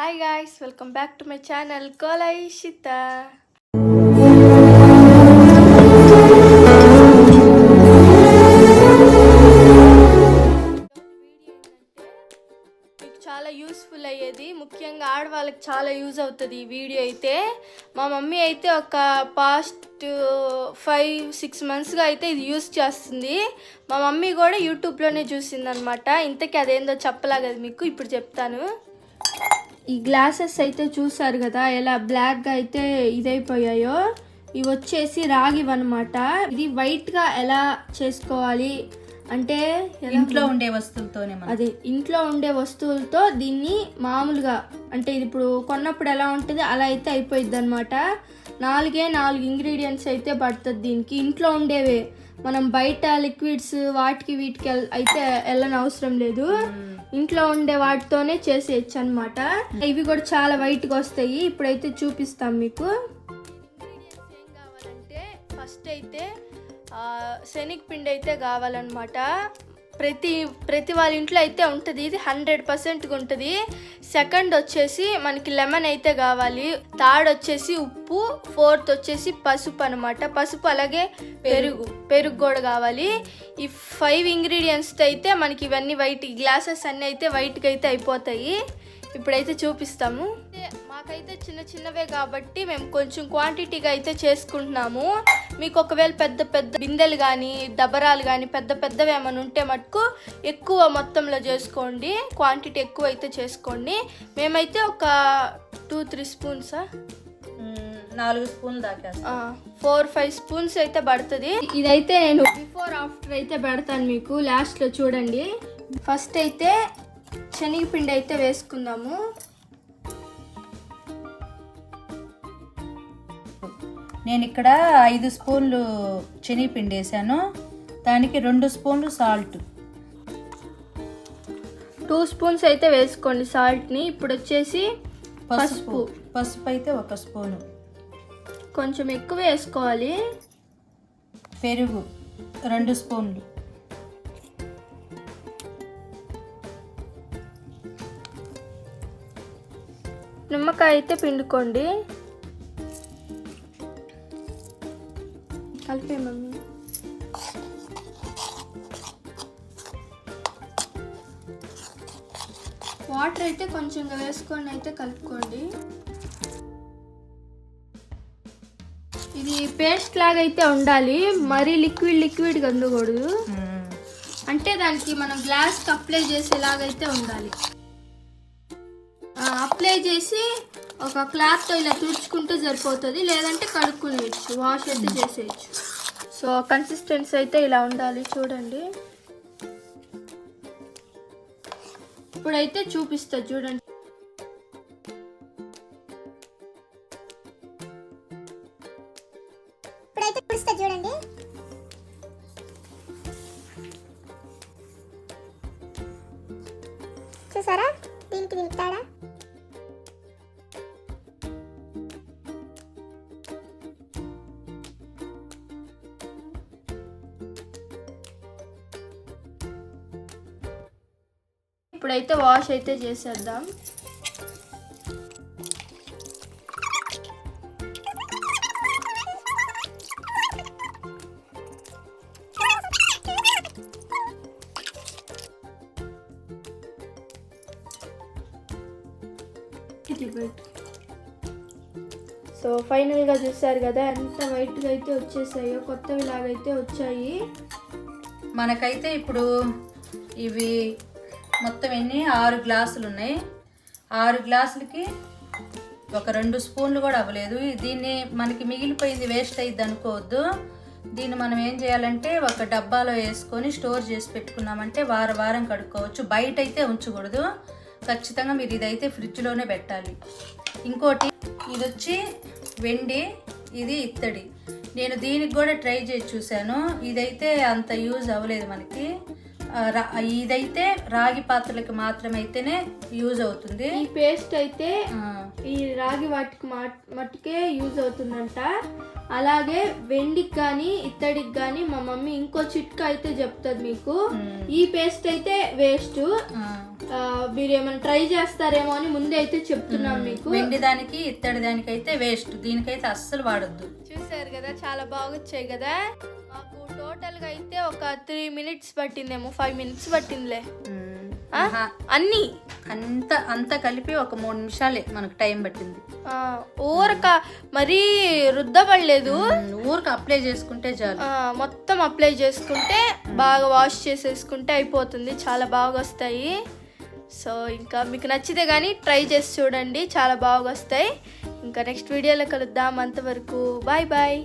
Hi guys welcome back to my channel కోలైషిత మీకు చాలా useful అయ్యేది. ముఖ్యంగా ఆడవాళ్ళకి చాలా యూజ్ అవుతుంది ఈ వీడియో అయితే. మా మమ్మీ అయితే ఒక పాస్ట్ ఫైవ్ సిక్స్ మంత్స్గా అయితే ఇది యూస్ చేస్తుంది. మా మమ్మీ కూడా యూట్యూబ్లోనే చూసిందనమాట ఇంతకీ అదేందో చెప్పలాగదు మీకు? ఇప్పుడు చెప్తాను. ఈ గ్లాసెస్ అయితే చూసారు కదా ఎలా బ్లాక్గా అయితే ఇదైపోయాయో ఇవి వచ్చేసి రాగివన్నమాట ఇది వైట్గా ఎలా చేసుకోవాలి అంటే ఇంట్లో ఉండే వస్తువులతోనే అదే ఇంట్లో ఉండే వస్తువులతో దీన్ని మామూలుగా అంటే ఇది ఇప్పుడు కొన్నప్పుడు ఎలా ఉంటుంది అలా అయితే అయిపోయింది అనమాట నాలుగే నాలుగు ఇంగ్రీడియంట్స్ అయితే పడుతుంది దీనికి. ఇంట్లో ఉండేవే మనం బయట లిక్విడ్స్ వాటికి వీటికి అయితే వెళ్ళని అవసరం లేదు ఇంట్లో ఉండే వాటితోనే చేసేయచ్చు అనమాట ఇవి కూడా చాలా వైట్గా వస్తాయి. ఇప్పుడైతే చూపిస్తాం మీకు. ఏం కావాలంటే ఫస్ట్ అయితే శనగపిండి అయితే కావాలన్నమాట. ప్రతి ప్రతి వాళ్ళ ఇంట్లో అయితే ఉంటుంది. ఇది హండ్రెడ్ పర్సెంట్గా ఉంటుంది. సెకండ్ వచ్చేసి మనకి లెమన్ అయితే కావాలి. థర్డ్ వచ్చేసి ఉప్పు. ఫోర్త్ వచ్చేసి పసుపు అనమాట పసుపు అలాగే పెరుగు పెరుగు. కూడా కావాలి. ఈ ఫైవ్ ఇంగ్రీడియంట్స్తో అయితే మనకి ఇవన్నీ వైట్ గ్లాసెస్ అన్నీ అయితే వైట్గా అయితే అయిపోతాయి. ఇప్పుడైతే చూపిస్తాము. మాకైతే చిన్న చిన్నవే కాబట్టి మేము కొంచెం క్వాంటిటీగా అయితే చేసుకుంటున్నాము. మీకు ఒకవేళ పెద్ద పెద్ద బిందెలు కానీ దబరాలు కానీ పెద్ద పెద్దవి ఏమైనా ఉంటే మటుకు ఎక్కువ మొత్తంలో చేసుకోండి. క్వాంటిటీ ఎక్కువ అయితే చేసుకోండి. మేమైతే ఒక టూ త్రీ స్పూన్సా నాలుగు స్పూన్లు దాకేస్తాం. ఫోర్ ఫైవ్ స్పూన్స్ అయితే పడుతుంది. ఇదైతే నేను బిఫోర్ ఆఫ్టర్ అయితే పెడతాను మీకు. లాస్ట్లో చూడండి. ఫస్ట్ అయితే శనగపిండి అయితే వేసుకుందాము. నేను ఇక్కడ ఐదు స్పూన్లు శనగపిండి వేసాను. దానికి రెండు స్పూన్లు సాల్ట్. టూ స్పూన్స్ అయితే వేసుకోండి సాల్ట్ని. ఇప్పుడు వచ్చేసి పసుపు. పసుపు అయితే ఒక స్పూను. కొంచెం ఎక్కువ వేసుకోవాలి. పెరుగు రెండు స్పూన్లు. నిమ్మకాయ అయితే పిండుకోండి. కలిపే మమ్మీ వాటర్ అయితే కొంచెం వేసుకొని అయితే కలుపుకోండి. ఇది పేస్ట్ లాగా అయితే ఉండాలి. మరీ లిక్విడ్ లిక్విడ్గా ఉండకూడదు. అంటే దానికి మనం గ్లాస్కి అప్లై చేసేలాగైతే ఉండాలి. అప్లై చేసి ఒక క్లాత్తో ఇలా తుడుచుకుంటే సరిపోతుంది. లేదంటే కడుక్కునేయచ్చు వాష్ అయితే చేసేయచ్చు. సో కన్సిస్టెన్సీ అయితే ఇలా ఉండాలి చూడండి. ఇప్పుడైతే చూపిస్తా చూడండి. ఇప్పుడైతే చూడండి. చూసారా? దీనికి దీనికి ఇప్పుడైతే వాష్ అయితే చేసేద్దాం. సో ఫైనల్గా చూసారు కదా ఎంత వైట్గా అయితే వచ్చేసాయో కొత్తవి లాగైతే వచ్చాయి. మనకైతే ఇప్పుడు ఇవి మొత్తం ఎన్ని? ఆరు గ్లాసులు ఉన్నాయి. ఆరు గ్లాసులకి ఒక రెండు స్పూన్లు కూడా అవ్వలేదు. దీన్ని మనకి మిగిలిపోయింది వేస్ట్ అయ్యిద్ది అనుకోవద్దు. దీన్ని మనం ఏం చేయాలంటే ఒక డబ్బాలో వేసుకొని స్టోర్ చేసి పెట్టుకున్నామంటే వారం వారం కడుక్కోవచ్చు. బయట అయితే ఉంచకూడదు. ఖచ్చితంగా మీరు ఇదైతే ఫ్రిడ్జ్లోనే పెట్టాలి. ఇంకోటి ఇది వచ్చి వెండి ఇది ఇత్తడి. నేను దీనికి కూడా ట్రై చేసి చూశాను. ఇదైతే అంత యూజ్ అవ్వలేదు మనకి. ఇదైతే రాగి పాత్రలకి మాత్రమైతేనే యూజ్ అవుతుంది. ఈ పేస్ట్ అయితే ఈ రాగి వాటికి మా- మట్టుకే యూజ్ అవుతుందంట. అలాగే వెండికి కానీ ఇత్తడికి కానీ మా మమ్మీ ఇంకో చిట్కా అయితే చెప్తుంది మీకు. ఈ పేస్ట్ అయితే వేస్ట్. మీరు ఏమైనా ట్రై చేస్తారేమో అని ముందే అయితే చెప్తున్నాను మీకు. వెండి దానికి ఇత్తడి దానికి అయితే వేస్ట్. దీనికైతే అస్సలు వాడొద్దు. చూసారు కదా చాలా బాగా వచ్చాయి కదా. మాకు టోటల్గా అయితే ఒక త్రీ మినిట్స్ పట్టిందేమో ఫైవ్ మినిట్స్ పట్టిందిలే? ఆహా. అన్నీ. అంత అంతా కలిపి ఒక మూడు నిమిషాలే మనకు టైం పట్టింది. ఊరక మరీ రుద్దపడలేదు ఊరికి అప్లై చేసుకుంటే చాలు. ఆ, మొత్తం అప్లై చేసుకుంటే బాగా వాష్ చేసేసుకుంటే అయిపోతుంది. చాలా బాగా వస్తాయి సో ఇంకా మీకు నచ్చితే కానీ ట్రై చేసి చూడండి. చాలా బాగా వస్తాయి ఇంకా నెక్స్ట్ వీడియోలో కలుద్దాం అంతవరకు. Bye bye.